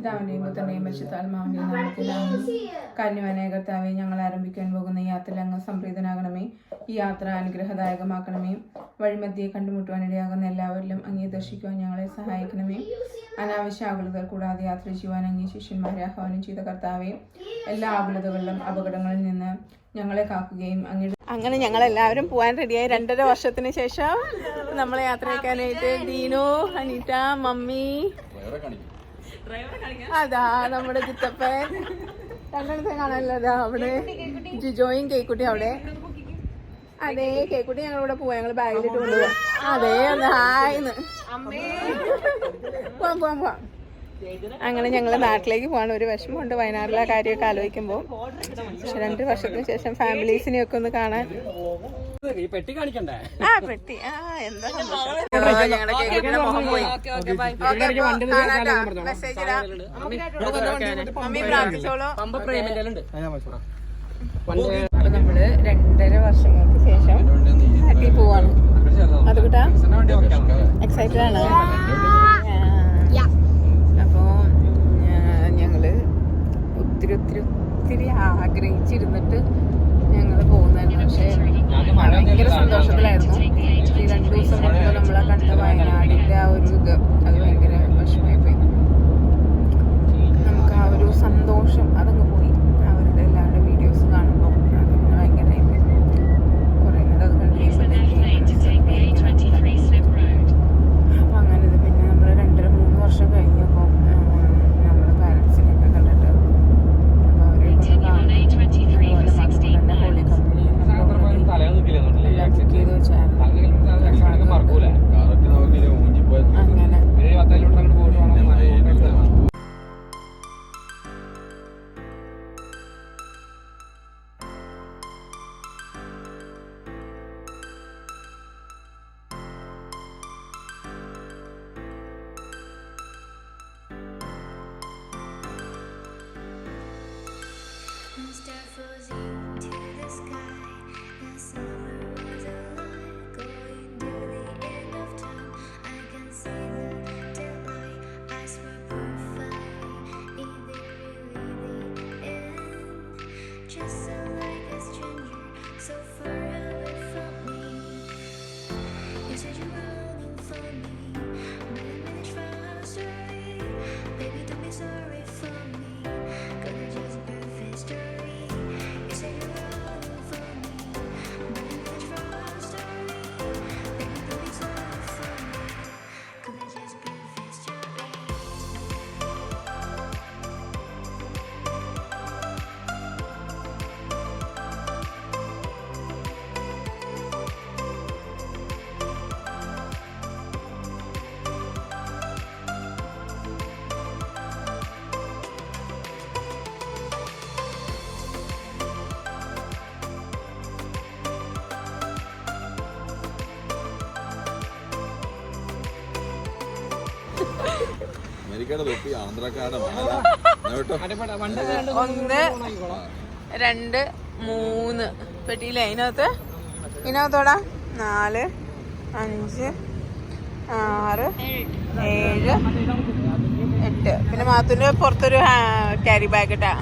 പിതാവിന്റെയും പുത്രന്റെയും പരിശുദ്ധാത്മാവിന്റെയും നാമത്തിലാണ് കാന്യവാനായ കർത്താവെ ഞങ്ങൾ ആരംഭിക്കാൻ പോകുന്ന യാത്ര അങ്ങ് സംപ്രീതനാകണമേ ഈ യാത്ര അനുഗ്രഹദായകമാക്കണമേ. വഴിമധ്യയെ കണ്ടുമുട്ടുവാനിടയാകുന്ന എല്ലാവരിലും അങ്ങേ ദർശിക്കുവാൻ ഞങ്ങളെ സഹായിക്കണമേ. അനാവശ്യ ആകുലതകൾ കൂടാതെ യാത്ര ചെയ്യുവാൻ അങ്ങേ ശിഷ്യന്മാരെ ആഹ്വാനം ചെയ്ത കർത്താവെ എല്ലാ ആകുലതകളിലും അപകടങ്ങളിൽ നിന്ന് ഞങ്ങളെ കാക്കുകയും അങ്ങയുടെ അങ്ങനെ ഞങ്ങൾ എല്ലാവരും പോകാൻ റെഡിയായി രണ്ടര വർഷത്തിന് ശേഷം നമ്മളെ യാത്രയാക്കാനായിട്ട് ദീനു അനിത മമ്മി. അതാ നമ്മുടെ ചിത്തപ്പൻ രണ്ടിടത്തെ കാണാനല്ലോ അതാ അവിടെ? ജിജോയും കേക്കുട്ടി അവിടെ. അതെ കേക്കുട്ടി. ഞങ്ങൾ ഇവിടെ പോവാ. ഞങ്ങൾ ബാഗിലിട്ട് കൊണ്ടുപോവാ. അതെ ഒന്ന് ഹായ്ന്ന് പോവാം പോവാം പോവാം. അങ്ങനെ ഞങ്ങൾ നാട്ടിലേക്ക് പോകാൻ ഒരു വിഷമമുണ്ട് വയനാട്ടിലെ കാര്യമൊക്കെ ആലോചിക്കുമ്പോൾ. പക്ഷെ രണ്ട് വർഷത്തിന് ശേഷം ഫാമിലീസിനെയൊക്കെ ഒന്ന് കാണാൻ. ഈ പെട്ടി കാണിക്കണ്ടേ? ആ പെട്ടി. ആ എന്താ നമ്മൾ രണ്ടര വർഷങ്ങൾക്ക് ശേഷം നാട്ടിൽ പോവാണ്. അത് കിട്ടാ. എക്സൈറ്റഡ് ആണ് അപ്പോ ഞങ്ങൾ ഒത്തിരി ഒത്തിരി ഒത്തിരി ആഗ്രഹിച്ചിരുന്നിട്ട് ഞങ്ങൾ പോകുന്നതായിരുന്നു. പക്ഷേ ഭയങ്കര സന്തോഷത്തിലായിരുന്നു. ഈ രണ്ടു ദിവസം കൊണ്ട് നമ്മളെ കണ്ട വയനാടിന്റെ ആ ഒരു ഇത് അത് ഭയങ്കര വിഷമമായി പോയി. നമുക്ക് ആ ഒരു സന്തോഷം അതങ്ങ് അമേരിക്കയുടെ തൊപ്പി ആന്ധ്രക്കാരുടെ മാല. ഒന്ന് രണ്ട് മൂന്ന്. പെട്ടിയില്ലേ അതിനകത്ത്? ഇതിനകത്തോടാ. നാല് അഞ്ച് ആറ് ഏഴ് എട്ട്. പിന്നെ മാത്തുന്റെ പുറത്തൊരു ക്യാരി ബാഗ് ഇട്ടാ.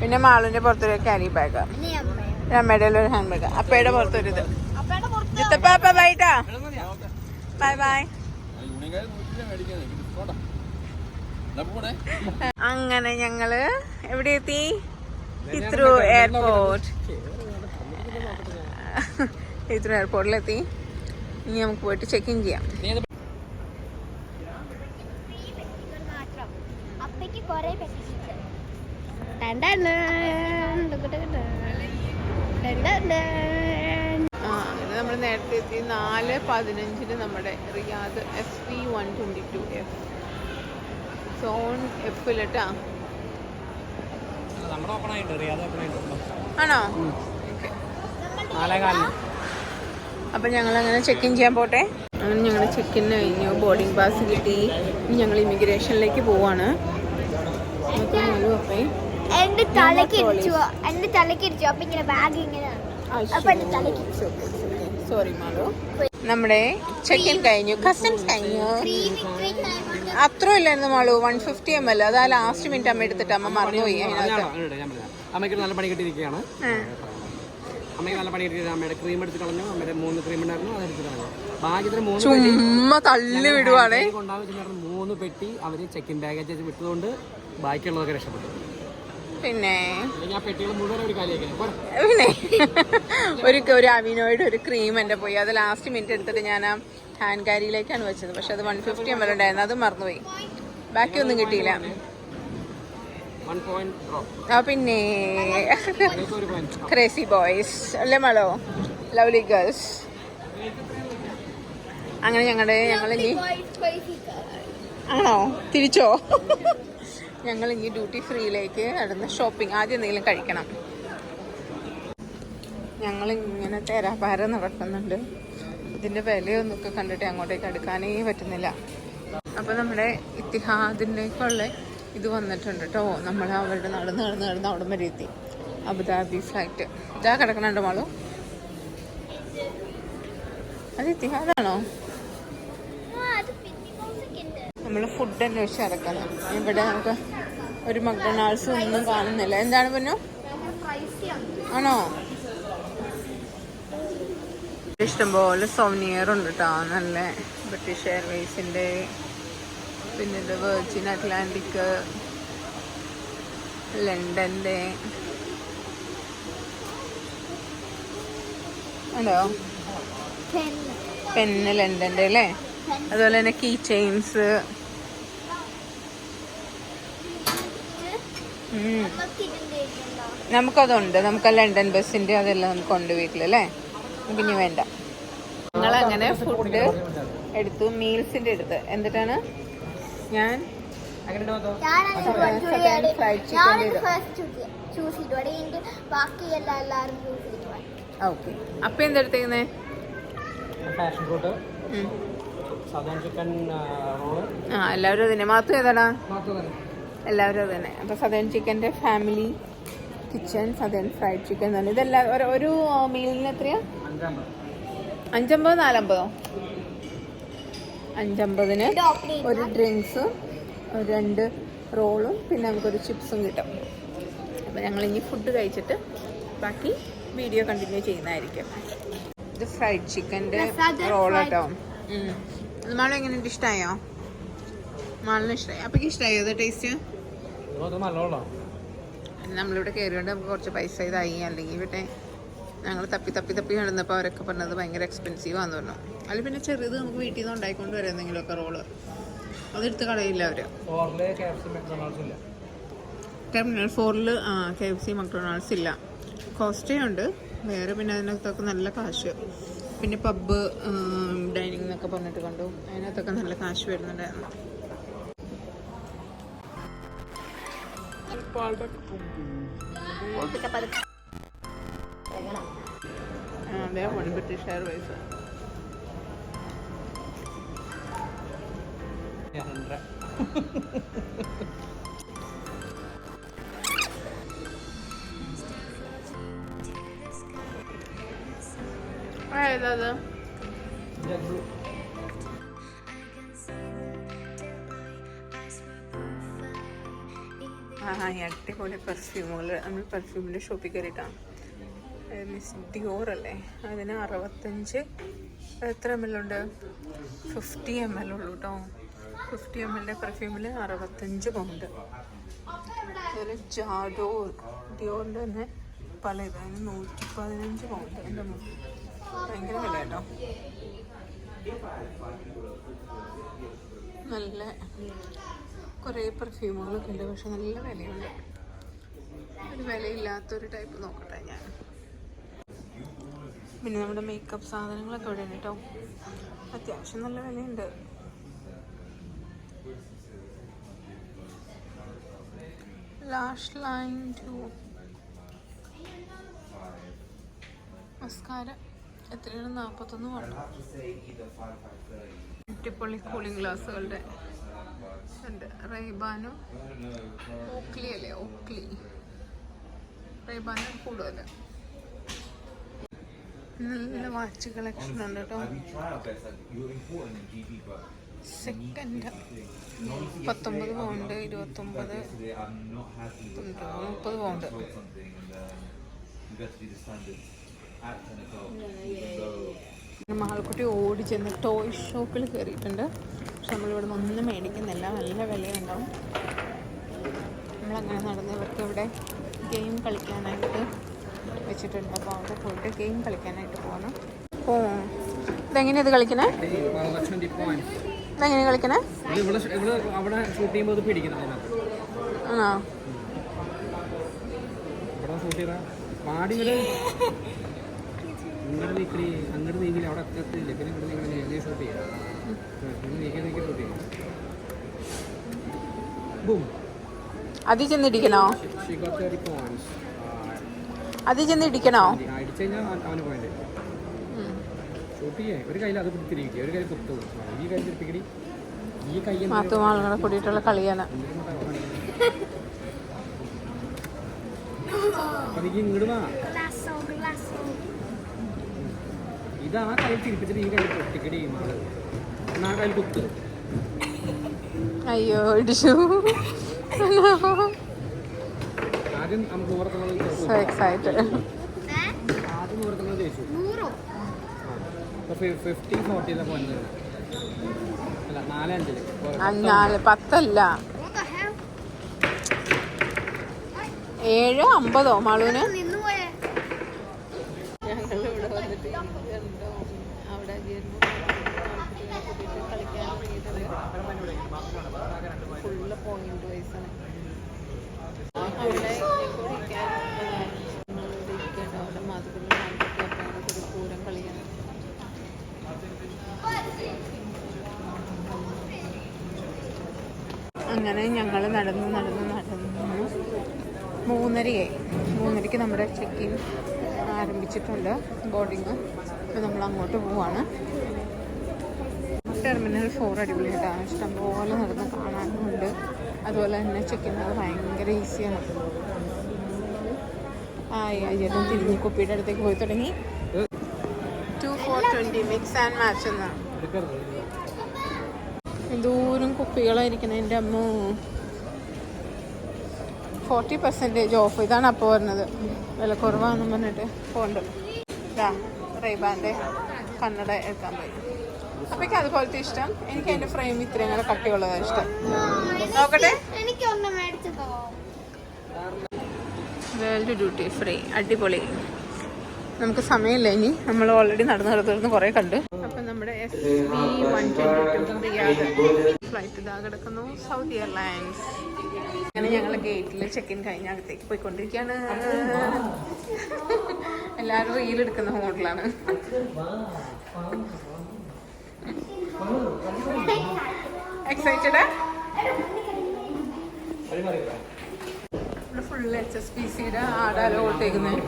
പിന്നെ മാളുവിന്റെ പുറത്തൊരു ക്യാരി ബാഗ് പിന്നെ അമ്മ അമ്മയുടെ. ഒരു ഹാൻഡ് ബാഗ് അപ്പയുടെ പുറത്തൊരു ഇത്. ചിത്തപ്പാപ്പ ബൈട്ടാ ബൈ ബൈ അങ്ങനെ ഞങ്ങൾ എവിടെ എത്തി? ഇത്രൂ എയർപോർട്ട്. ഇത്രൂ എയർപോർട്ടിലെത്തി ഇനി നമുക്ക് പോയിട്ട് ചെക്ക് ഇൻ ചെയ്യാം. മാത്രം അപ്പയ്ക്ക് കുറെ പെട്ടിട്ടുണ്ട് ആ നമ്മൾ നേരത്തെ എത്തി. നാല് പതിനഞ്ചിന് നമ്മുടെ Riyadh F P one twenty two F zone open ആയിട്ട് ആണോ? അപ്പം ഞങ്ങൾ അങ്ങനെ ചെക്ക് ഇൻ ചെയ്യാൻ പോട്ടെ. അങ്ങനെ ഞങ്ങൾ ചെക്ക് ഇൻ കഴിഞ്ഞു ബോർഡിംഗ് പാസ് കിട്ടി. ഇനി ഞങ്ങൾ ഇമിഗ്രേഷനിലേക്ക് പോവാണ്. നമുക്ക് നാലും അപ്പേ. എന്റെ തലക്ക് ഇടിച്ചു എന്റെ തലക്ക് ഇടിച്ചു അപ്പൊ ഇങ്ങനെ ബാഗ് ഇങ്ങനെ സോറി മാലോ നമ്മുടെ ഇൻ കഴിഞ്ഞു കസ്റ്റംസ് കഴിഞ്ഞു. അത്ര ഇല്ലായിരുന്നു Malu one fifty M L അതാ ലാസ്റ്റ് മിനിറ്റ് അമ്മ എടുത്തിട്ട് അമ്മ മറന്നുപോയി അമ്മയ്ക്ക് നല്ല പണി കിട്ടിയിരിക്കുകയാണ്. അമ്മയ്ക്ക് നല്ല പണി കിട്ടിയിട്ട് അമ്മയുടെ ക്രീം എടുത്ത് കളഞ്ഞു അമ്മയുടെ മൂന്ന് ക്രീം ഉണ്ടായിരുന്നു അത് എടുത്ത് കളഞ്ഞു. ഭാഗ്യത്തിന് മൂന്ന് ചുമ്മാ തള്ളി വിടുവാണേ. മൂന്ന് പെട്ടി അവർ ചെക്കിൻ ബാഗേജ് വിട്ടതുകൊണ്ട് ബാക്കിയുള്ളതൊക്കെ രക്ഷപ്പെട്ടു. പിന്നെ പിന്നെ ഒരു ഒരു അവിനോയുടെ ഒരു ക്രീം എന്റെ പോയി. അത് ലാസ്റ്റ് മിനിറ്റ് എടുത്തിട്ട് ഞാൻ ആ ഹാൻഡ് കാരിയിലേക്കാണ് വെച്ചത്. പക്ഷെ അത് വൺ ഫിഫ്റ്റി എം എൽ ഉണ്ടായിരുന്നു. അത് മറന്നുപോയി. ബാക്കി ഒന്നും കിട്ടിയില്ല. ആ പിന്നെ ക്രേസി ബോയ്സ് അല്ലേ മളോ? ലവ്ലി ഗേൾസ് അങ്ങനെ ഞങ്ങളുടെ ഞങ്ങളെ ഇനി ആണോ? തിരിച്ചോ? ഞങ്ങൾ ഇനി ഡ്യൂട്ടി ഫ്രീയിലേക്ക് നടന്ന് ഷോപ്പിംഗ് ആദ്യം എന്തെങ്കിലും കഴിക്കണം. ഞങ്ങൾ ഇങ്ങനെ തേരാപാര നടക്കുന്നുണ്ട്. ഇതിന്റെ വിലയൊന്നൊക്കെ കണ്ടിട്ട് അങ്ങോട്ടേക്ക് അടുക്കാനേ പറ്റുന്നില്ല. അപ്പോൾ നമ്മുടെ ഇത്തിഹാദിന്റെക്കുള്ള ഇത് വന്നിട്ടുണ്ട് കേട്ടോ നമ്മൾ അവരുടെ നടന്ന് നടന്ന് നടന്ന് അവിടെ വരെ എത്തി. അബുദാബി ഫ്ലൈറ്റ് ഇതാ കിടക്കണുണ്ട് മാളു. അത് ഇത്തിഹാദാണോ? നമ്മൾ ഫുഡ് അന്വേഷിച്ച് ഇറക്കണം ഇവിടെ നമുക്ക് ഒരു മക്ഡൊണാൾഡ്സ് ഒന്നും കാണുന്നില്ല. എന്താണ് പറഞ്ഞു ആണോ? ഇഷ്ടംപോലെ സോനിയർ ഉണ്ട് കേട്ടോ നല്ല ബ്രിട്ടീഷ് എയർവേസിന്റെ പിന്നെ ഇത് വെർജിൻ അറ്റ്ലാന്റിക് ലണ്ടന്റെ ഉണ്ടോ? പെന്ന് ലണ്ടന്റെ അല്ലേ? അതുപോലെ തന്നെ കീ ചെയിൻസ് നമുക്കതുണ്ട്. നമുക്ക് ലണ്ടൻ ബസ്സിന്റെ അതെല്ലാം നമുക്ക് ഉണ്ട് വീട്ടിലല്ലേ നമുക്കിനി വേണ്ട. നിങ്ങൾ അങ്ങനെ ഫുഡ് എടുത്തു മീൽസിന്റെ എടുത്ത്. എന്നിട്ടാണ് ഞാൻ അപ്പൊ ഓക്കെ എന്തെടുത്തേക്കുന്നേ ഫാഷൻ ഫ്രൂട്ട് സാധാരണ ചിക്കൻ റോൾ ആ എല്ലാവരും അതിനെ മാത്രം ഏതാടാ? എല്ലാവരും അത് തന്നെ അപ്പോൾ സദേൺ ചിക്കന്റെ family kitchen southern fried chicken തന്നെ ഇതെല്ലാം ഒരു- മീലിന് എത്രയാ? അഞ്ചാമ്പത് നാലമ്പതോ? അഞ്ചമ്പതിന് ഒരു ഡ്രിങ്ക്സും ഒരു രണ്ട് റോളും പിന്നെ നമുക്കൊരു ചിപ്സും കിട്ടും. അപ്പോൾ ഞങ്ങൾ ഇനി ഫുഡ് കഴിച്ചിട്ട് ബാക്കി വീഡിയോ കണ്ടിന്യൂ ചെയ്യുന്നതായിരിക്കും. ഇത് ഫ്രൈഡ് ചിക്കന്റെ റോൾ കേട്ടോ. മാളെങ്ങനെ ഇഷ്ടമായോ മാളിന് ഇഷ്ടമായി അപ്പോൾ ഇഷ്ടമായോ ഇത് ടേസ്റ്റ് നമ്മളിവിടെ കയറിയോണ്ട് നമുക്ക് കുറച്ച് പൈസ ഇതായി അല്ലെങ്കിൽ ഇവിടെ ഞങ്ങൾ തപ്പി തപ്പി തപ്പി കിടന്നപ്പോൾ അവരൊക്കെ പറഞ്ഞത് ഭയങ്കര എക്സ്പെൻസീവ് ആണെന്ന് പറഞ്ഞു. അതിൽ പിന്നെ ചെറുത് നമുക്ക് വീട്ടിൽ നിന്ന് ഉണ്ടായിക്കൊണ്ട് വരാം എന്തെങ്കിലുമൊക്കെ റോൾ അതെടുത്ത് കളയില്ല അവർ ടെർമിനൽ ഫോറിൽ ആ കെ എഫ് സി മക്ഡൊണാൾഡ്സ് ഇല്ല. കോസ്റ്റേ ഉണ്ട് വേറെ പിന്നെ അതിനകത്തൊക്കെ നല്ല കാശ്. പിന്നെ പബ്ബ് ഡൈനിങ് എന്നൊക്കെ പറഞ്ഞിട്ട് കണ്ടു. അതിനകത്തൊക്കെ നല്ല കാശ് വരുന്നുണ്ടായിരുന്നു. ആ, അതെ വൺ ബ്രിട്ടീഷ് എയർവേസ് രണ്ടര ഏതാ അടിപൊളി പെർഫ്യൂമുകൾ നമ്മൾ പെർഫ്യൂമിന്റെ ഷോപ്പിൽ കയറിയിട്ടാണ് മിസ് ഡിയോർ അല്ലേ? അതിന് അറുപത്തഞ്ച് എത്ര എം എൽ ഉണ്ട്? ഫിഫ്റ്റി എം എൽ ഉള്ളൂ കേട്ടോ ഫിഫ്റ്റി എം എല്ലിന്റെ പെർഫ്യൂമിൽ അറുപത്തഞ്ച് പൗണ്ട്. അതുപോലെ ജാഡോർ. ഡിയോറിന്റെ തന്നെ പല ഇത്. അതിന് നൂറ്റി പതിനഞ്ച് പൗണ്ട് എന്റെ ഭയങ്കര വില കേട്ടോ നല്ല കുറേ പെർഫ്യൂമുകളൊക്കെ ഉണ്ട് പക്ഷെ നല്ല വിലയുണ്ട്. ഒരു വിലയില്ലാത്തൊരു ടൈപ്പ് നോക്കട്ടെ ഞാൻ. പിന്നെ നമ്മുടെ മേക്കപ്പ് സാധനങ്ങളൊക്കെ ഇവിടെ ഉണ്ട് കേട്ടോ അത്യാവശ്യം നല്ല വിലയുണ്ട്. ലാഷ് ലൈൻ ടു മസ്കാര എത്രയാണ്? നാൽപ്പത്തൊന്ന് വേണം അടിപൊളി കൂളിംഗ് ഗ്ലാസ്സുകളുടെ ഉണ്ട്. റേബാനും ഓക്ലി അല്ലേ ഓക്ലി. റേബാനും കൂടുതൽ നല്ല വാച്ച് കളക്ഷൻ ഉണ്ട് കേട്ടോ. സെക്കൻഡ് പത്തൊമ്പത് പൗണ്ട് ഇരുപത്തൊമ്പത് മുപ്പത് പൗണ്ട് മഹാൽക്കുട്ടി ഓടി ചെന്ന് ടോയ് ഷോപ്പിൽ കയറിയിട്ടുണ്ട് നമ്മളിവിടെ ഒന്നും മേടിക്കുന്നില്ല. നല്ല വിലയുണ്ടാവും. നമ്മളങ്ങനെ നടന്ന് ഇവർക്ക് ഇവിടെ ഗെയിം കളിക്കാനായിട്ട് വെച്ചിട്ടുണ്ട്. അപ്പോൾ അവിടെ പോയിട്ട് ഗെയിം കളിക്കാനായിട്ട് പോകണം ഓ ഇതെങ്ങനെയാണ് ഇത് കളിക്കണേ? ഇതെങ്ങനെ കളിക്കണേ? അവിടെ ഷൂട്ട് ചെയ്യുമ്പോൾ ആണോ? പാടി നീക്കി അങ്ങോട്ട് നീങ്ങി അവിടെ എത്തത്തില്ല പിന്നെ ഇവിടെ നിങ്ങൾ ഷൂട്ട് ചെയ്യാം. അതിൽ ചെന്നിടിക്കണോ? അതിൽ ചെന്ന് ഇടിക്കണോ അടിച്ചു കഴിഞ്ഞാൽ അവന് പോയിന്റ് ഷൂട്ട് ചെയ്യേ ഒരു കയ്യിൽ അത് പിടിച്ചിരിക്കുക ഒരു കയ്യിൽ കുത്തു. ഈ കൈ ഈ കൈ എന്തിനാ? മാത്തും ആളുകളെ കൂടിയിട്ടുള്ള കളിയാണ്. ഇതാ കൈ തിരിപ്പിച്ചിട്ട് ഈ കൈ പൊട്ടിക്കടി കുത്ത് അയ്യോ ഇടിച്ചു. സോ എക്സൈറ്റഡ് നാല് പത്തല്ല. What the hell? ഏഴ് അമ്പതോ മാളൂന് നിന്നു പോയേ ഞങ്ങൾ ഇവിടെ വന്നിട്ട് കണ്ടോ അവിടെ ഫുള്ള് പോയിന്റ് വൈസാണ് അവിടെ ഇരിക്കാൻ അവിടെ മാതൃക ഒരു പൂരം കളിയാണ് അങ്ങനെ ഞങ്ങൾ നടന്നു നടന്നു നടന്നു. മൂന്നരയായി. മൂന്നരയ്ക്ക് നമ്മുടെ ചെക്ക് ഇൻ ആരംഭിച്ചിട്ടുണ്ട് ബോർഡിങ് അപ്പോൾ നമ്മൾ അങ്ങോട്ട് പോവാണ്. ടെർമിനൽ ഫോർ അടിപൊളിയായിട്ടാണ്. ഇഷ്ടംപോലെ നടന്ന് കാണാനുമുണ്ട് അതുപോലെ തന്നെ ചെക്ക് ഇൻ ഭയങ്കര ഈസിയാണ് ആ ചേട്ടൻ തിരിഞ്ഞ് കുപ്പിയുടെ അടുത്തേക്ക് പോയി തുടങ്ങി. Two for twenty mix and match എന്നാണ്. എന്തോരം കുപ്പികളായിരിക്കണം എന്റെ അമ്മ. ഫോർട്ടി പെർസെന്റേജ് ഓഫ് ഇതാണ് അപ്പോൾ വരുന്നത്. വില കുറവാണെന്ന് പറഞ്ഞിട്ട് പോണ്ട്. ഇതാ റൈബാന്റെ കണ്ണട എടുക്കാൻ അപ്പം അപ്പൊക്ക് അതുപോലത്തെ ഇഷ്ടം? എനിക്ക് അതിന്റെ ഫ്രെയിം ഇത്രയും കൂടെ കട്ടിയുള്ളതാണ് ഇഷ്ടം. നോക്കട്ടെ. എനിക്ക് വേൾഡ് ഡ്യൂട്ടി ഫ്രീ അടിപൊളി. നമുക്ക് സമയമില്ല ഇനി. നമ്മൾ ഓൾറെഡി നടന്ന് നടന്നിരുന്ന് കുറേ കണ്ടു. അപ്പം നമ്മുടെ എസ് ബി വൺ ഫ്ലൈറ്റ് ഇതാ കിടക്കുന്നു. സൗദി എയർലൈൻസ് അങ്ങനെ ഞങ്ങൾ ഗേറ്റിൽ ചെക്ക് ഇൻ കഴിഞ്ഞ അകത്തേക്ക് പോയിക്കൊണ്ടിരിക്കുകയാണ് എല്ലാവരും റീൽ എടുക്കുന്ന ഹോട്ടലാണ് excited full H S P സിയുടെ ആടാലോ ഓട്ടേക്കുന്നത്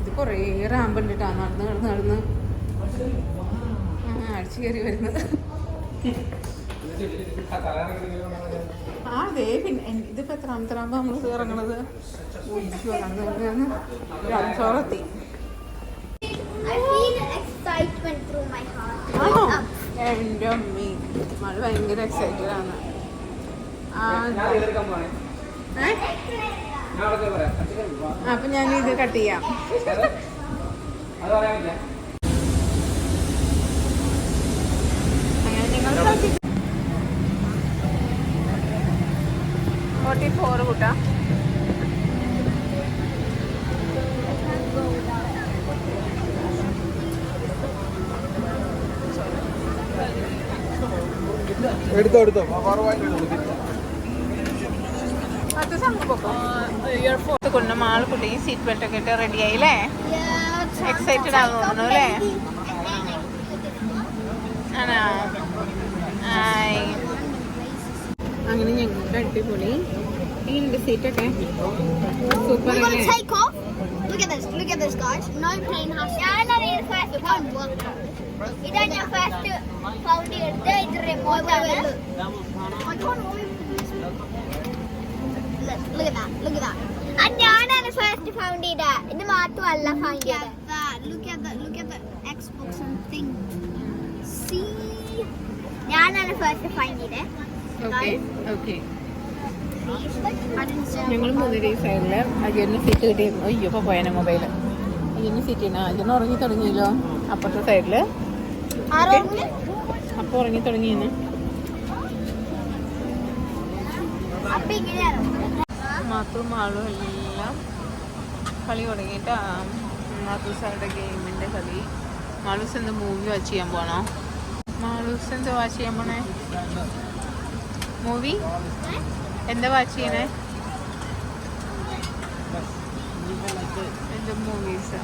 ഇത് കുറേ റാമ്പുണ്ട് കേട്ടോ നടന്ന് നടന്ന് നടന്ന്. ആ അടിച്ചു കയറി വരുന്നത്. ആ അതെ പിന്നെ ഇതിപ്പോ എത്രാമത്തെ റാമ്പ് നമ്മൾ ഇറങ്ങണത്? ഒഴിച്ചു നടന്ന് ഒരു അഞ്ചോറെത്തി. I feel excitement through my heart. ആണോ എന്റെ അമ്മി. മഴ ഭയങ്കര എക്സൈറ്റഡ് ആണ്? അപ്പൊ ഞാൻ ഇത് കട്ട് ചെയ്യാം. ഫോർട്ടി ഫോർ കൂട്ടാ. എടുത്തോ എടുത്തോ. അത് കൊണ്ട് മാൾ കുട്ടി സീറ്റ് ബെൽറ്റ് ഒക്കെ ഇട്ട് റെഡി ആയില്ലേ Yeah. Excited ആണെന്ന് തോന്നുന്നു, അല്ലേ? ആണോ അങ്ങനെ ഞങ്ങൾക്ക് അടിപൊളി ഈ സീറ്റൊക്കെ സൂപ്പർ അല്ലേ. Look at this. Look at this, guys. No plane has. Work. ഞാൻ ഫസ്റ്റ് ഫൗണ്ട് എടുത്ത് ഇത് റിമോട്ട് ആണ് look at that. Look at that. അത് ഞാനാണ് ഫസ്റ്റ് ഫൗണ്ട് ഇത് മാത്രമല്ല ഫൗണ്ട് ചെയ്തത്. Look at the look at the Xbox and thing. See, ഞാനാണ് first find ചെയ്തത് okay okay I didn't say. ഞങ്ങൾ മൂന്ന് ദിവസമായില്ല അജയന് സീറ്റ് കിട്ടിയിരുന്നു. അയ്യോ ഇപ്പോൾ പോയനെ മൊബൈൽ അജയന് സീറ്റ് ചെയ്യുന്ന അജയന് ഉറങ്ങി തുടങ്ങിയല്ലോ. അപ്പുറത്തെ സൈഡിൽ ആരോഗ്യം അപ്പോൾ ഉറങ്ങി? തുടങ്ങിയെന്ന്. മാത്രം ആളും എല്ലാം കളി തുടങ്ങിയിട്ട് മാത്തൂസാരുടെ ഗെയിമിന്റെ കളി. മാളൂസ് എന്ത് മൂവി വാച്ച് ചെയ്യാൻ പോണോ? മാളൂസ് എന്ത് വാച്ച് ചെയ്യാൻ പോണേ? മൂവി എന്താ വാച്ച് ചെയ്യണേ? എന്ത് മൂവീസ്